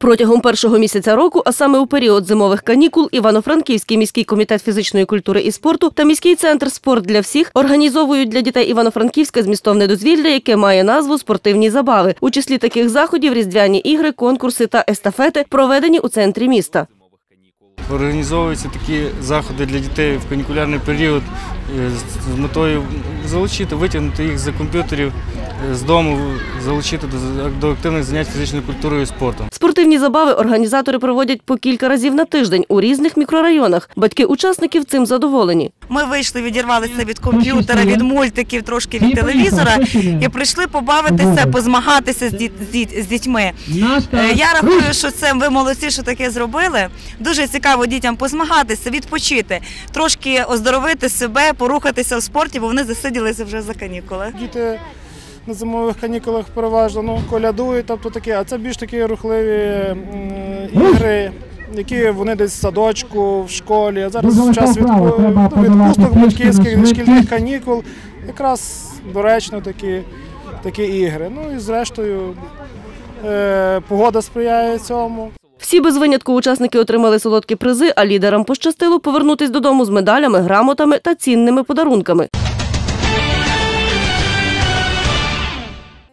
Протягом першого місяця року, а саме у період зимових канікул, Івано-Франківський міський комітет фізичної культури і спорту та міський центр спорт для всіх організовують для дітей Івано-Франківська змістовне дозвілля, яке має назву спортивні забави. У числі таких заходів різдвяні ігри, конкурси та естафети проведені у центрі міста. Організовуються такі заходи для дітей в канікулярний період е, з- метою залучити, витягнути їх за комп'ютерів е, з дому, залучити до, до активних занять фізичною культурою і спортом. Спортивні забави організатори проводять по кілька разів на тиждень у різних мікрорайонах. Батьки учасників цим задоволені. Ми вийшли, відірвалися від комп'ютера, від мультиків, трошки від телевізора і прийшли побавитися, позмагатися з, діт- з, діт- з дітьми. Е, Я рахую, що це ви молодці, що таке зробили. Дуже цікаво дітям позмагатися, відпочити, трошки оздоровити себе, порухатися в спорті, бо вони засиділися вже за канікули. Діти на зимових канікулах переважно ну, колядують, тобто такі, а це більш такі рухливі ігри, які вони десь в садочку, в школі. А зараз Дуже час подолати відпусток батьківських шкільних канікул. Якраз доречно такі, такі ігри. Ну і зрештою е, погода сприяє цьому. Всі без винятку учасники отримали солодкі призи, а лідерам пощастило повернутись додому з медалями, грамотами та цінними подарунками.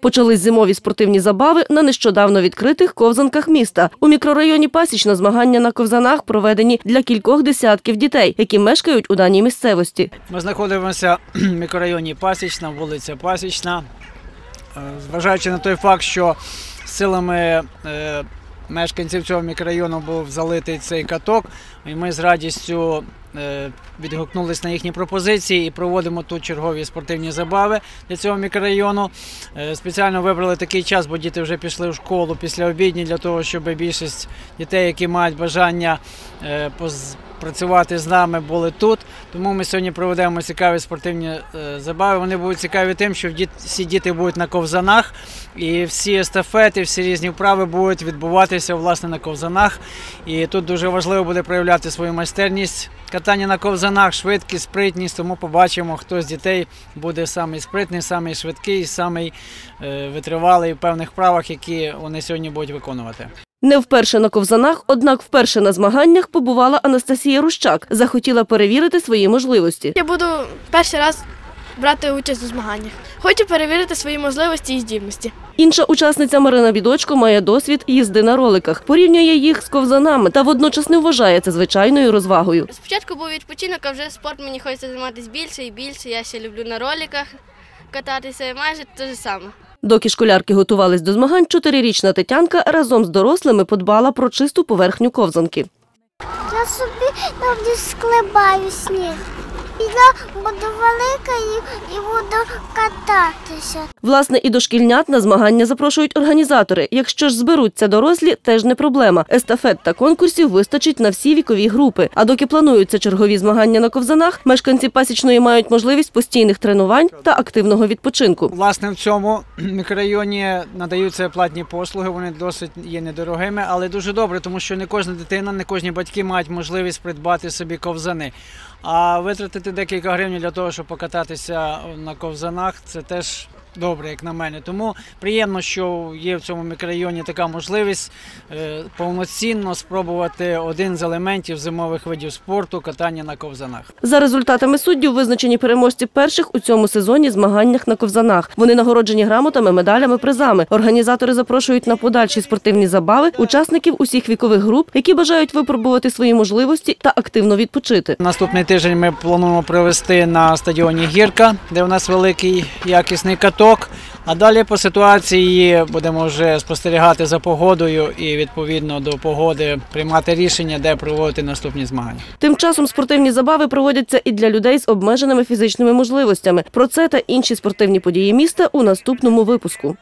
Почались зимові спортивні забави на нещодавно відкритих ковзанках міста. У мікрорайоні Пасічна змагання на ковзанах проведені для кількох десятків дітей, які мешкають у даній місцевості. Ми знаходимося в мікрорайоні Пасічна, вулиця Пасічна. Е, Зважаючи на той факт, що силами е, мешканців цього мікрорайону був залитий цей каток, і ми з радістю відгукнулись на їхні пропозиції і проводимо тут чергові спортивні забави для цього мікрорайону. Е, Спеціально вибрали такий час, бо діти вже пішли в школу після обідні для того, щоб більшість дітей, які мають бажання е, працювати з нами, були тут. Тому ми сьогодні проведемо цікаві спортивні е, забави. Вони будуть цікаві тим, що всі діти будуть на ковзанах, і всі естафети, всі різні вправи будуть відбуватися власне на ковзанах. І тут дуже важливо буде проявляти свою майстерність. Катання на ковзанах, швидкість, спритність. Тому побачимо, хто з дітей буде самий спритний, самий швидкий, самий е, витривалий в певних правах, які вони сьогодні будуть виконувати. Не вперше на ковзанах, однак вперше на змаганнях побувала Анастасія Рущак. Захотіла перевірити свої можливості. Я буду перший раз брати участь у змаганнях. Хочу перевірити свої можливості і здібності. Інша учасниця Марина Бідочко має досвід їзди на роликах, порівнює їх з ковзанами та водночас не вважає це звичайною розвагою. Спочатку був відпочинок, а вже спорт мені хочеться займатися більше і більше. Я ще люблю на роликах кататися, майже те ж саме. Доки школярки готувались до змагань, чотирирічна Тетянка разом з дорослими подбала про чисту поверхню ковзанки. Я собі там склебаю сніг. Я буду велика і, і буду кататися. Власне, і дошкільнят на змагання запрошують організатори. Якщо ж зберуться дорослі, теж не проблема. Естафет та конкурсів вистачить на всі вікові групи. А доки плануються чергові змагання на ковзанах, мешканці пасічної мають можливість постійних тренувань та активного відпочинку. Власне, в цьому мікрорайоні надаються платні послуги. Вони досить є недорогими, але дуже добре, тому що не кожна дитина, не кожні батьки мають можливість придбати собі ковзани. А витратити декілька гривень для того, щоб покататися на ковзанах, це теж добре, як на мене. Тому приємно, що є в цьому мікрорайоні така можливість е, повноцінно спробувати один з елементів зимових видів спорту катання на ковзанах. За результатами суддів визначені переможці перших у цьому сезоні змаганнях на ковзанах. Вони нагороджені грамотами, медалями, призами. Організатори запрошують на подальші спортивні забави учасників усіх вікових груп, які бажають випробувати свої можливості та активно відпочити. Наступний тиждень ми плануємо провести на стадіоні Гірка, де у нас великий якісний каток. А далі по ситуації будемо вже спостерігати за погодою і відповідно до погоди приймати рішення, де проводити наступні змагання. Тим часом спортивні забави проводяться і для людей з обмеженими фізичними можливостями. Про це та інші спортивні події міста у наступному випуску.